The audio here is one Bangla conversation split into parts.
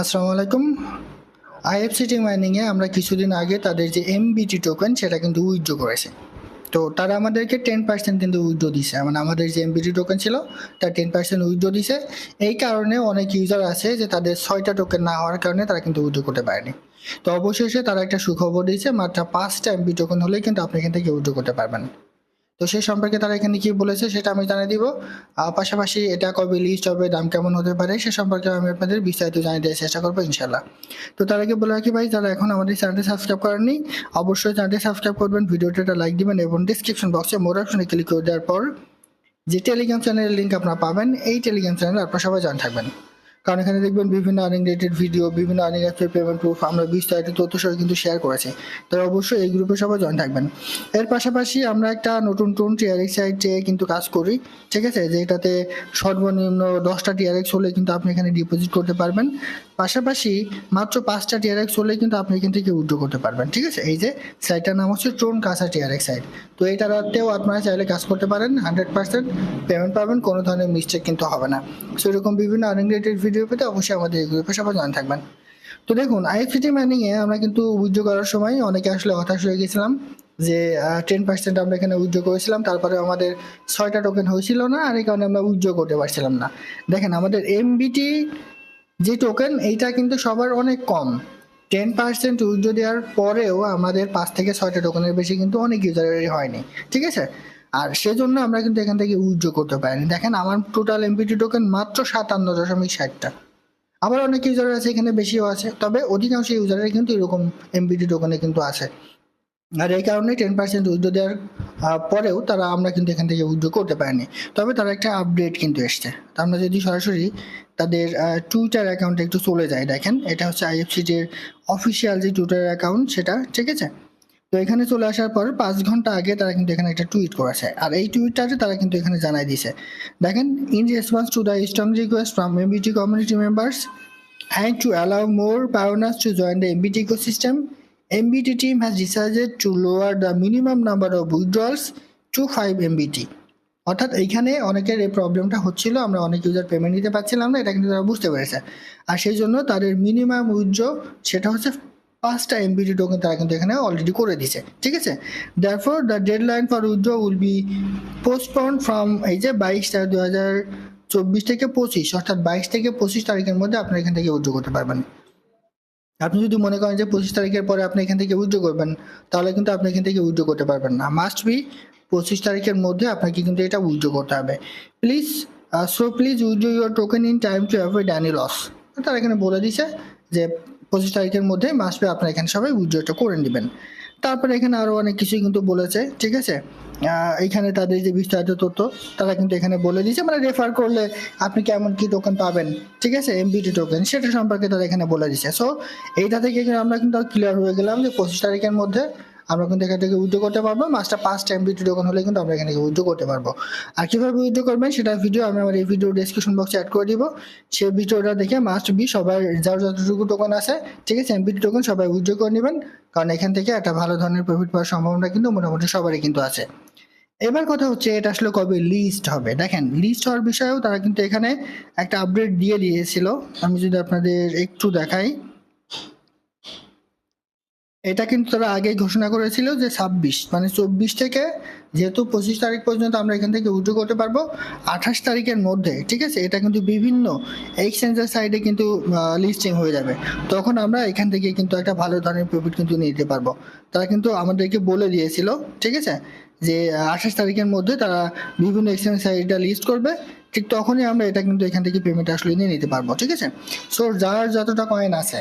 আসসালামু আলাইকুম। আইএফসিটি মাইনিংয়ে আমরা কিছুদিন আগে তাদের যে এমবিটি টোকেন সেটা কিন্তু উইথড্র করেছে। তো তারা আমাদেরকে টেন পার্সেন্ট কিন্তু উইথড্র দিছে। মানে আমাদের যে এমবিটি টোকেন ছিল, তার টেন পার্সেন্ট উইথড্র দিছে। এই কারণে অনেক ইউজার আছে যে তাদের ছয়টা টোকেন না হওয়ার কারণে তারা কিন্তু উইথড্র করতে পারেনি। তো অবশেষে তারা একটা সুখবর দিয়েছে, মাত্র পাঁচটা এমবি টোকেন হলেই কিন্তু আপনি এখান থেকে উইথড্র করতে পারবেন। তো সেই সম্পর্কে তারা এখানে কি বলেছে সেটা আমি জানিয়ে দিব। পাশাপাশি এটা কবে লিস্ট হবে, দাম কেমন হতে পারে সে সম্পর্কে আমি আপনাদের বিস্তারিত জানিয়ে দেওয়ার চেষ্টা করব ইনশাল্লাহ তো আগে বলে রাখি ভাই, যারা এখন আমাদের চ্যানেলটি সাবস্ক্রাইব করেননি, অবশ্যই চ্যানেলটি সাবস্ক্রাইব করবেন ভিডিওটা একটা লাইক দিবেন এবং ডিসক্রিপশন বক্সে মোর অপশনে ক্লিক করে দেওয়ার পর যে টেলিগ্রাম চ্যানেলের লিঙ্ক আপনারা পাবেন, এই টেলিগ্রাম চ্যানেলে আপনারা সবাই জয়েন থাকবেন। কারণ এখানে দেখবেন বিভিন্ন আর্নিং রিলেটেড ভিডিও বিভিন্ন আর্নিং অ্যাপের পেমেন্ট প্রুফ আমরা বিস্তারিত তথ্য সহ কিন্তু শেয়ার করেছি। তারা অবশ্যই এই গ্রুপে সবাই জয়েন থাকবেন। এর পাশাপাশি আমরা একটা নতুন টুন টিআরএক্স সাইটে কিন্তু কাজ করি, ঠিক আছে? যেটাতে সর্বনিম্ন দশটা টিআরএক্স হলে কিন্তু আপনি এখানে ডিপোজিট করতে পারবেন। পাশাপাশি মাত্র পাঁচটা টিআরএক্স হলে কিন্তু আপনি এখান থেকে উইথড্র করতে পারবেন। ঠিক আছে? এই যে সাইটটার নাম হচ্ছে ট্রোন কাসা টিআরএক্স সাইট তো এইটাতেও আপনারা চাইলে কাজ করতে পারেন হান্ড্রেড পার্সেন্ট পেমেন্ট পাবেন, কোনো ধরনের মিস্টেক কিন্তু হবে না। সো এরকম বিভিন্ন আর্নিং ভিডিও পেতে অবশ্যই আমাদের এই গ্রুপে সবাই জয়েন থাকবেন। তো দেখুন আইএফসিটি মাইনিংয়ে আমরা কিন্তু উইথড্র করার সময় অনেকে আসলে হতাশ হয়ে গেছিলাম যে টেন পার্সেন্ট আমরা এখানে উইথড্র করেছিলাম, তারপরে আমাদের ছয়টা টোকেন হয়েছিল না, আর এই কারণে আমরা উইথড্র করতে পারছিলাম না। দেখেন, আমাদের এমবিটি যে টোকেন এইটা কিন্তু সবার অনেক কম। টেন পার্সেন্ট উইথড্র দেওয়ার পরেও আমাদের পাঁচ থেকে ছয়টা টোকেনের বেশি কিন্তু অনেক ইউজারেরই হয়নি, ঠিক আছে? আর সেজন্য আমরা কিন্তু এখান থেকে উইথড্র করতে পারিনি। দেখেন, আমার টোটাল এমবিটি টোকেন মাত্র সাতান্ন দশমিক ষাটটা। আবার অনেক ইউজার আছে, এখানে বেশিও আছে, তবে অধিকাংশ ইউজারের কিন্তু এরকম এমবিটি টোকেনে কিন্তু আছে। আর এই কারণে টেন পার্সেন্ট উইথড্র দেওয়ার পরেও তারা আমরা কিন্তু এখান থেকে উইথড্র করতে পারিনি। তবে তারা একটা আপডেট কিন্তু এসছে। আমরা যদি সরাসরি তাদের টুইটার অ্যাকাউন্টে একটু চলে যাই দেখেন এটা হচ্ছে আইএফসিটির অফিসিয়াল যে টুইটার অ্যাকাউন্ট সেটা ঠিক আছে? তো এখানে চলে আসার পর পাঁচ ঘণ্টা আগে তারা কিন্তু এখানে একটা টুইট করেছে। আর এই টুইটটাতে তারা কিন্তু এখানে জানাই দিয়েছে। দেখেন in response to the strong request from MBT community members and to allow more pioneers to join the MBT ecosystem, MBT team has decided to lower the minimum number of withdrawals to 5 MBT. অর্থাৎ এইখানে অনেকের এই প্রবলেমটা হচ্ছিল, আমরা অনেক ইউজার পেমেন্ট নিতে পারছিলাম না, এটা কিন্তু তারা বুঝতে পেরেছে। আর সেই জন্য তাদের মিনিমাম উইথড্র সেটা হচ্ছে পাঁচটা এমবিটি টোকেন তারা কিন্তু এখানে অলরেডি করে দিছে। ঠিক আছে? Therefore the deadline for withdraw will be postpone from এই যে বাইশ তারিখ দু হাজার চব্বিশ থেকে পঁচিশ, অর্থাৎ বাইশ থেকে পঁচিশ তারিখের মধ্যে আপনি এখান থেকে উইথড্র করতে পারবেন। আপনি যদি মনে করেন যে পঁচিশ তারিখের পরে আপনি এখান থেকে উইথড্র করবেন, তাহলে কিন্তু আপনি এখান থেকে উইথড্র করতে পারবেন না। মাস্ট বি পঁচিশ তারিখের মধ্যে আপনাকে কিন্তু এটা উইথড্র করতে হবে। Please so please withdraw your token in time to avoid any loss তারা এখানে বলে দিছে যে পঁচিশ তারিখের মধ্যে মাস্ট বি আপনার এখানে সবাই উইথড্রটা করে নেবেন। তারপরে এখানে আরও অনেক কিছুই কিন্তু বলেছে, ঠিক আছে? এখানে তাদের যে বিস্তারিত তথ্য, তারা কিন্তু এখানে বলে দিয়েছে। মানে রেফার করলে আপনি কেমন কি টোকেন পাবেন, ঠিক আছে? এমবিটি টোকেন সেটা সম্পর্কে তারা এখানে বলে দিচ্ছে সো এইটা থেকে আমরা কিন্তু ক্লিয়ার হয়ে গেলাম যে পঁচিশ তারিখের মধ্যে আমরা কিন্তু এখান থেকে উইথড্র করতে পারব। মাসটা পাঁচটা এমবিটি টোকেন হলে কিন্তু আমরা এখান থেকে উইথড্র করতে পারব। আর কীভাবে উইথড্র করবেন সেটা ভিডিও আমি আমার এই ভিডিও ডিসক্রিপশন বক্সে অ্যাড করে দিব। সেই ভিডিওটা দেখে মাস্ট বি সবার যার যতটুকু টোকেন আছে, ঠিক আছে এমবিটি টোকেন সবাই উইথড্র করে নেবেন। কারণ এখান থেকে একটা ভালো ধরনের প্রফিট পাওয়ার সম্ভাবনা কিন্তু মোটামুটি সবারই কিন্তু আছে। এবার কথা হচ্ছে, এটা আসলে কবে লিস্ট হবে? দেখেন লিস্ট হওয়ার বিষয়েও তারা কিন্তু এখানে একটা আপডেট দিয়ে দিয়েছিল। আমি যদি আপনাদের একটু দেখাই। এটা কিন্তু তারা আগেই ঘোষণা করেছিল যে ছাব্বিশ মানে চব্বিশ থেকে যেহেতু পঁচিশ তারিখ পর্যন্ত আমরা এখান থেকে উইথড্র করতে পারব, আঠাশ তারিখের মধ্যে, ঠিক আছে? এটা কিন্তু বিভিন্ন এক্সচেঞ্জের সাইডে কিন্তু লিস্টিং হয়ে যাবে। তখন আমরা এখান থেকে কিন্তু একটা ভালো ধরনের প্রফিট কিন্তু নিতে পারব। তারা কিন্তু আমাদেরকে বলে দিয়েছিল, ঠিক আছে? যে, আঠাশ তারিখের মধ্যে তারা বিভিন্ন এক্সচেঞ্জ সাইডটা লিস্ট করবে, ঠিক তখনই আমরা এটা কিন্তু এখান থেকে পেমেন্ট আসলে নিয়ে নিতে পারব, ঠিক আছে? সো যার যতটা কয়েন আছে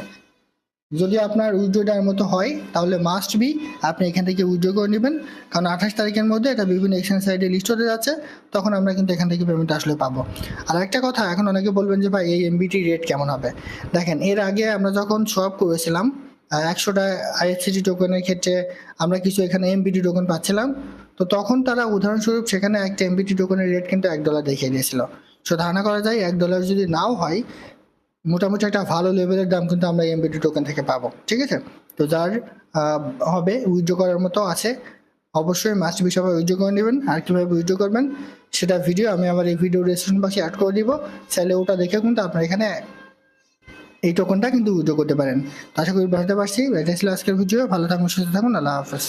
যদি আপনার উইথড্রোটার মতো হয়, তাহলে মাস্ট বি আপনি এখান থেকে উইথড্র করে নেবেন। কারণ আঠাশ তারিখের মধ্যে এটা বিভিন্ন এক্সচেঞ্জ সাইটে লিস্ট হতে যাচ্ছে, তখন আমরা কিন্তু এখান থেকে পেমেন্ট আসলে পাবো। আর একটা কথা, এখন অনেকে বলবেন যে, ভাই, এই এমবিটি রেট কেমন হবে? দেখেন, এর আগে আমরা যখন সোয়াপ করেছিলাম একশোটা আইএফসিটি টোকেনের ক্ষেত্রে আমরা কিছু এখানে এমবিটি টোকেন পাচ্ছিলাম, তো তখন তারা উদাহরণস্বরূপ সেখানে একটা এমবিটি টোকেনের রেট কিন্তু এক ডলার দেখিয়ে দিয়েছিল। সো ধারণা করা যায়, এক ডলার যদি নাও হয় মোটামুটি একটা ভালো লেভেলের দাম কিন্তু আমরা এমবিটি টোকেন থেকে পাবো, ঠিক আছে? তো যার হবে, উইথড্র করার মতো আছে। অবশ্যই মাস্ট বি সবাই উইথড্র করে নেবেন, আর কীভাবে উইথড্র করবেন সেটা ভিডিও আমি আমার এই ভিডিও ডিসক্রিপশন বক্সে অ্যাড করে দিব। চাইলে ওটা দেখে কিন্তু আপনার এখানে এই টোকনটা কিন্তু উইথড্র করতে পারেন। আশা করি বুঝতে পারছি। এটা ছিল আজকের ভিডিও ভালো থাকুন, সুস্থ থাকুন। আল্লাহ হাফেজ।